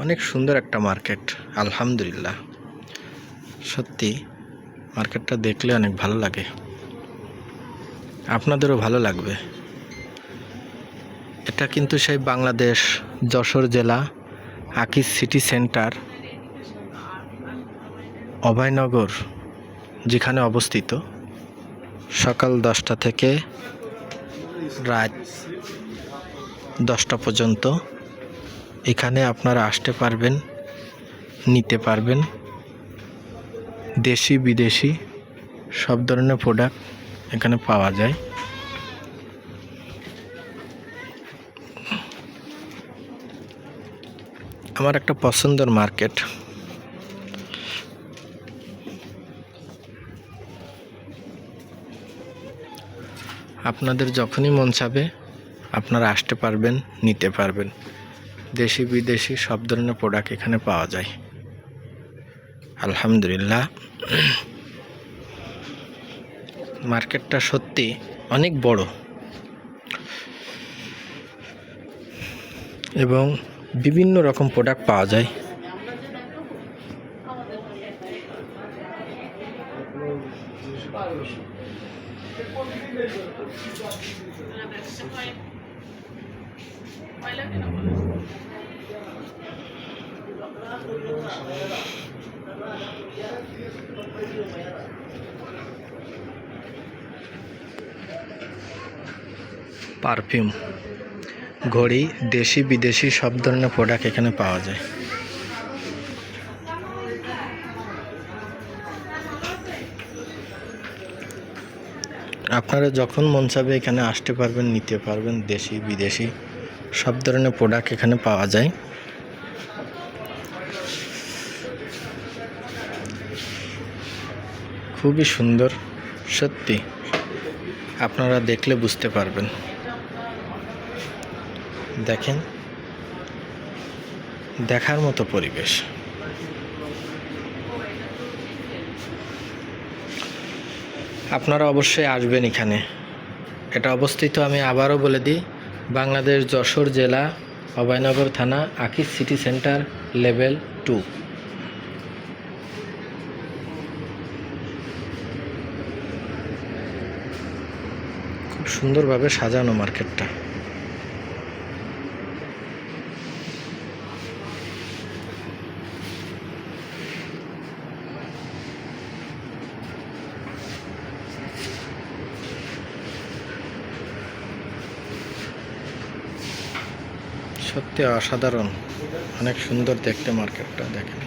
অনেক সুন্দর একটা মার্কেট, আলহামদুলিল্লাহ। সত্যি, মার্কেটটা দেখলে অনেক ভালো লাগে। আপনাদেরও ভালো লাগবে। এটা কিন্তু সেই বাংলাদেশ যশোর জেলা আকিজ সিটি সেন্টার, অভয়নগর, যেখানে অবস্থিত। সকাল দশটা থেকে রাত দশটা পর্যন্ত। এখানে আপনারা আসতে পারবেন, নিতে পারবেন। দেশি, বিদেশি, সব ধরনের প্রোডাক্ট এখানে পাওয়া যায়। আমার একটা পছন্দের মার্কেট। আপনাদের যখনই মন চাবে, আপনারা আসতে পারবেন, নিতে পারবেন। দেশি বিদেশি সব ধরনের প্রোডাক্ট এখানে পাওয়া যায়। আলহামদুলিল্লাহ। মার্কেটটা সত্যি অনেক বড়। এবং বিভিন্ন রকম প্রোডাক্ট পাওয়া যায়। পারফিউম। ঘড়ি, দেশি, বিদেশি, সব ধরনের প্রোডাক্ট এখানে পাওয়া যায়। আপনারা যখন মন চাবে এখানে আসতে পারবেন, নিতে পারবেন, দেশি, বিদেশি। সব ধরনের প্রোডাক্ট এখানে পাওয়া যায়। খুবই সুন্দর, সত্যি। আপনারা দেখলে বুঝতে পারবেন। দেখেন, দেখার মতো পরিবেশ। আপনারা অবশ্যই আসবেন এখানে। এটা অবস্থিত আমি আবারও বলে দিই বাংলাদেশ যশোর জেলা অভয়নগর থানা Akij city centre level two. খুব সুন্দরভাবে সাজানো মার্কেটটা। সত্যি অসাধারণ। অনেক সুন্দর দেখতে মার্কেটটা দেখেন।